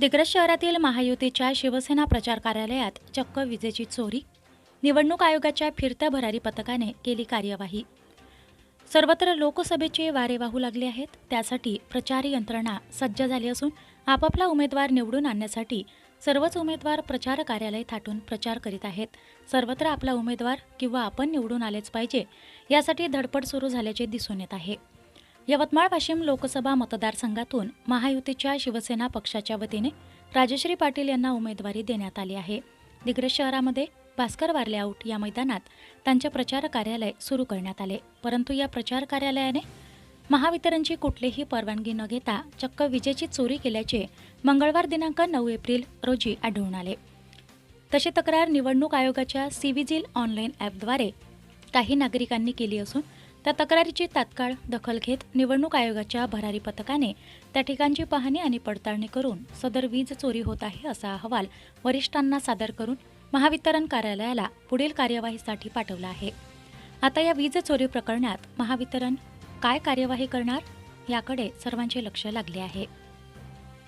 दिग्रस शहरातील महायुतीच्या शिवसेना प्रचार कार्यालयात चक्क विजेची चोरी निवडणूक आयोगाच्या फिरत्या भरारी पथकाने केली कार्यवाही. सर्वत्र लोकसभेचे वारे वाहू लागले आहेत त्यासाठी प्रचार यंत्रणा सज्ज झाली असून आपापला उमेदवार निवडून आणण्यासाठी सर्वच उमेदवार प्रचार कार्यालय थाटून प्रचार करीत आहेत. सर्वत्र आपला उमेदवार किंवा आपण निवडून आलेच पाहिजे यासाठी धडपड सुरू झाल्याचे दिसून येत आहे. यवतमाळ वाशिम लोकसभा मतदारसंघातून महायुतीच्या शिवसेना पक्षाच्या वतीने राजश्री पाटील यांना उमेदवारी देण्यात आली आहे. दिग्रस शहरामध्ये भास्कर वारले आऊट या मैदानात त्यांचे प्रचार कार्यालय सुरू करण्यात आले. परंतु या प्रचार कार्यालयाने महावितरणची कुठलीही परवानगी न घेता चक्क विजेची चोरी केल्याचे मंगळवार दिनांक नऊ एप्रिल रोजी आढळून आले. तशी तक्रार निवडणूक आयोगाच्या सीव्हिजिल ऑनलाईन ॲपद्वारे काही नागरिकांनी केली असून त्या तक्रारीची तात्काळ दखल घेत निवडणूक आयोगाच्या भरारी पथकाने त्या ठिकाणची पाहणी आणि पडताळणी करून सदर वीज चोरी होत आहे असा अहवाल वरिष्ठांना सादर करून महावितरण कार्यालयाला पुढील कार्यवाहीसाठी पाठवला आहे. आता या वीज चोरी प्रकरणात महावितरण काय कार्यवाही करणार? याकडे सर्वांचे लक्ष लागले आहे.